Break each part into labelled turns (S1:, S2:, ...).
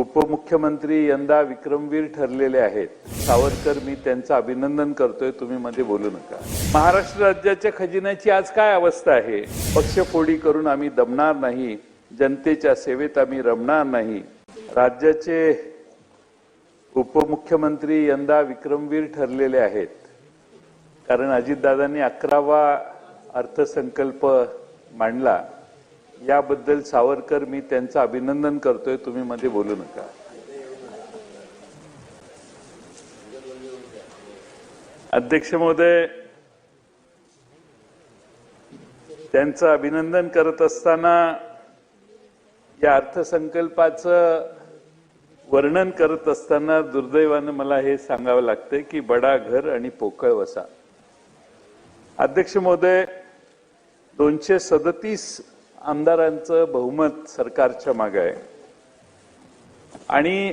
S1: उपमुख्यमंत्री यंदा विक्रमवीर ठरलेले आहेत. सावरकर मी त्यांचं अभिनंदन करतोय तुम्ही मध्ये बोलू नका. महाराष्ट्र राज्याच्या खजिन्याची आज काय अवस्था आहे? पक्षफोडी करून आम्ही दमणार नाही. जनतेच्या सेवेत आम्ही रमणार नाही. राज्याचे उपमुख्यमंत्री यंदा विक्रमवीर ठरलेले आहेत. कारण अजितदादांनी अकरावा अर्थसंकल्प मांडला. याबद्दल सावरकर मी त्यांचं अभिनंदन करतोय. तुम्ही मध्ये बोलू नका. अध्यक्ष महोदय त्यांचं अभिनंदन करत असताना या अर्थसंकल्पाचं वर्णन करत असताना दुर्दैवानं मला हे सांगावं लागतंय की बडा घर आणि पोकळ वसा. अध्यक्ष महोदय दोनशे सदतीस आमदारांचं बहुमत सरकारच्या मागं आहे. आणि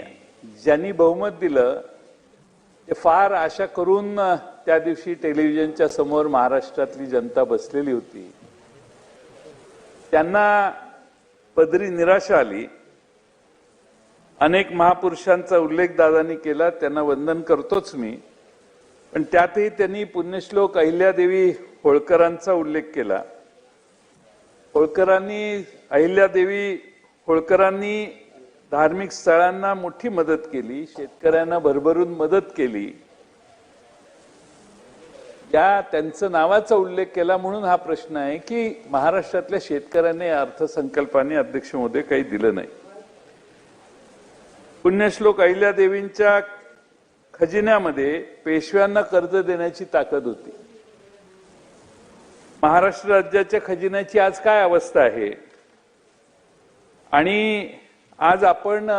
S1: ज्यांनी बहुमत दिलं ते फार आशा करून त्या दिवशी टेलिव्हिजनच्या समोर महाराष्ट्रातली जनता बसलेली होती. त्यांना पदरी निराशा आली. अनेक महापुरुषांचा उल्लेख दादांनी केला त्यांना वंदन करतोच मी. पण त्यातही त्यांनी पुण्यश्लोक अहिल्यादेवी होळकरांचा उल्लेख केला. होळकरांनी अहिल्यादेवी होळकरांनी धार्मिक स्थळांना मोठी मदत केली शेतकऱ्यांना भरभरून मदत केली. या त्यांचं नावाचा उल्लेख केला म्हणून हा प्रश्न आहे की महाराष्ट्रातल्या शेतकऱ्यांनी या अर्थसंकल्पाने अध्यक्ष मोदी काही दिलं नाही. पुण्यश्लोक अहिल्यादेवींच्या खजिन्यामध्ये पेशव्यांना कर्ज देण्याची ताकद होती. महाराष्ट्र राज्याच्या खजिन्याची आज काय अवस्था आहे? आणि आज आपण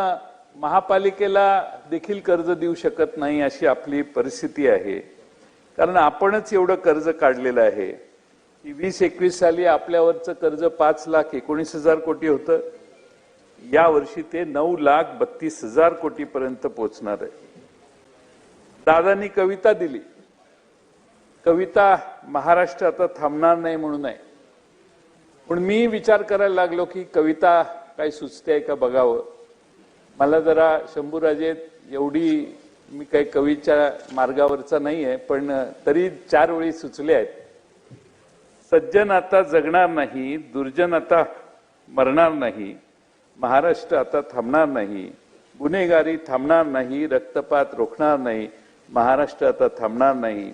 S1: महापालिकेला देखील कर्ज देऊ शकत नाही अशी आपली परिस्थिती आहे. कारण आपणच एवढं कर्ज काढलेलं आहे की वीस एकवीस साली आपल्यावरचं कर्ज पाच लाख एकोणीस हजार कोटी होतं. या वर्षी ते नऊ लाख बत्तीस हजार कोटीपर्यंत पोहोचणार आहे. दादांनी कविता दिली. कविता महाराष्ट्र आता थांबणार नाही म्हणून आहे. पण मी विचार करायला लागलो की कविता काही सुचते आहे का बघावं. मला जरा शंभूराजे एवढी मी काही कवीच्या मार्गावरचा नाही आहे पण तरी चार वेळी सुचले आहेत. सज्जन आता जगणार नाही दुर्जन आता मरणार नाही महाराष्ट्र आता थांबणार नाही गुन्हेगारी थांबणार नाही रक्तपात रोखणार नाही महाराष्ट्र आता थांबणार नाही.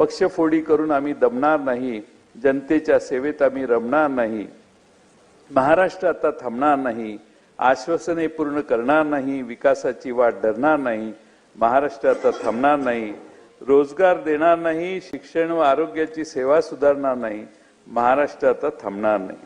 S1: पक्षफोडी करून आम्ही दमणार नाही जनतेच्या सेवेत आम्ही रमणार नाही महाराष्ट्र आता थांबणार नाही आश्वासने पूर्ण करणार नाही विकासाची वाट धरणार नाही महाराष्ट्र आता थांबणार नाही रोजगार देणार नाही शिक्षण व आरोग्याची सेवा सुधारणार नाही महाराष्ट्र आता थांबणार नाही.